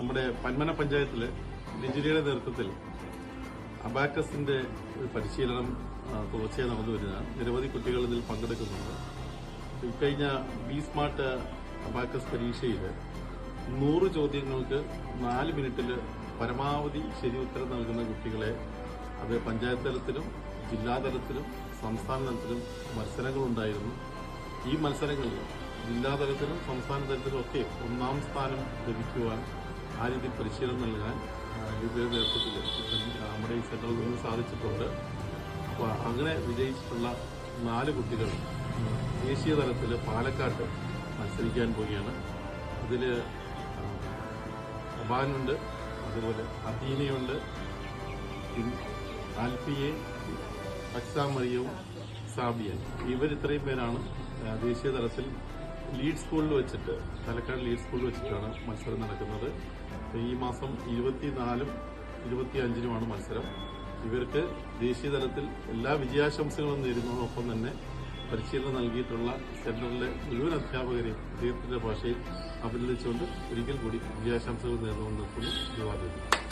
നമ്മുടെ പന്മന പഞ്ചായത്തിൽ ലിജിലിയുടെ നേതൃത്വത്തിൽ അബാക്കസിന്റെ ഒരു പരിശീലനം തുടർച്ചയായി നടന്നു വരുന്നതാണ് നിരവധി കുട്ടികൾ ഇതിൽ പങ്കെടുക്കുന്നുണ്ട്. ഇക്കഴിഞ്ഞ ബി സ്മാർട്ട് അബാക്കസ് പരീക്ഷയിൽ നൂറ് ചോദ്യങ്ങൾക്ക് നാല് മിനിറ്റിൽ പരമാവധി ശരി ഉത്തരം നൽകുന്ന കുട്ടികളെ അത് പഞ്ചായത്ത് തലത്തിലും ജില്ലാതലത്തിലും സംസ്ഥാന തലത്തിലും മത്സരങ്ങളുണ്ടായിരുന്നു. ഈ മത്സരങ്ങളിൽ ജില്ലാതലത്തിലും സംസ്ഥാന തലത്തിലും ഒക്കെ ഒന്നാം സ്ഥാനം ലഭിക്കുവാൻ ആ രീതിയിൽ പരിശീലനം നൽകാൻ ആ, ലിബിയുടെ നേതൃത്വത്തിൽ നമ്മുടെ ഈ സെൻട്രൽ നിന്ന് സാധിച്ചിട്ടുണ്ട്. അപ്പോൾ അങ്ങനെ വിജയിച്ചിട്ടുള്ള നാല് കുട്ടികൾ ദേശീയ തലത്തിൽ പാലക്കാട്ട് മത്സരിക്കാൻ പോവുകയാണ്. അതിൽ അബാനുണ്ട് അതുപോലെ അദീനയുണ്ട് ആൽഫിയെ അക്സാമറിയവും സാബിയൻ. ഇവരിത്രയും പേരാണ് ദേശീയ തലത്തിൽ ലീഡ് സ്കൂളിൽ വെച്ചിട്ട് പാലക്കാട് ലീഡ് സ്കൂളിൽ വെച്ചിട്ടാണ് മത്സരം നടക്കുന്നത്. ഈ മാസം ഇരുപത്തിനാലും ഇരുപത്തിയഞ്ചിനുമാണ് മത്സരം. ഇവർക്ക് ദേശീയ തലത്തിൽ എല്ലാ വിജയാശംസകളും നേരുന്നതോടൊപ്പം തന്നെ പരിശീലനം നൽകിയിട്ടുള്ള സെന്ററിലെ മുഴുവൻ അധ്യാപകരെയും അദ്ദേഹത്തിന്റെ ഭാഷയിൽ അഭിനന്ദിച്ചുകൊണ്ട് ഒരിക്കൽ കൂടി വിജയാശംസകൾ നേർന്നുകൊണ്ട് നിർത്തുന്നു.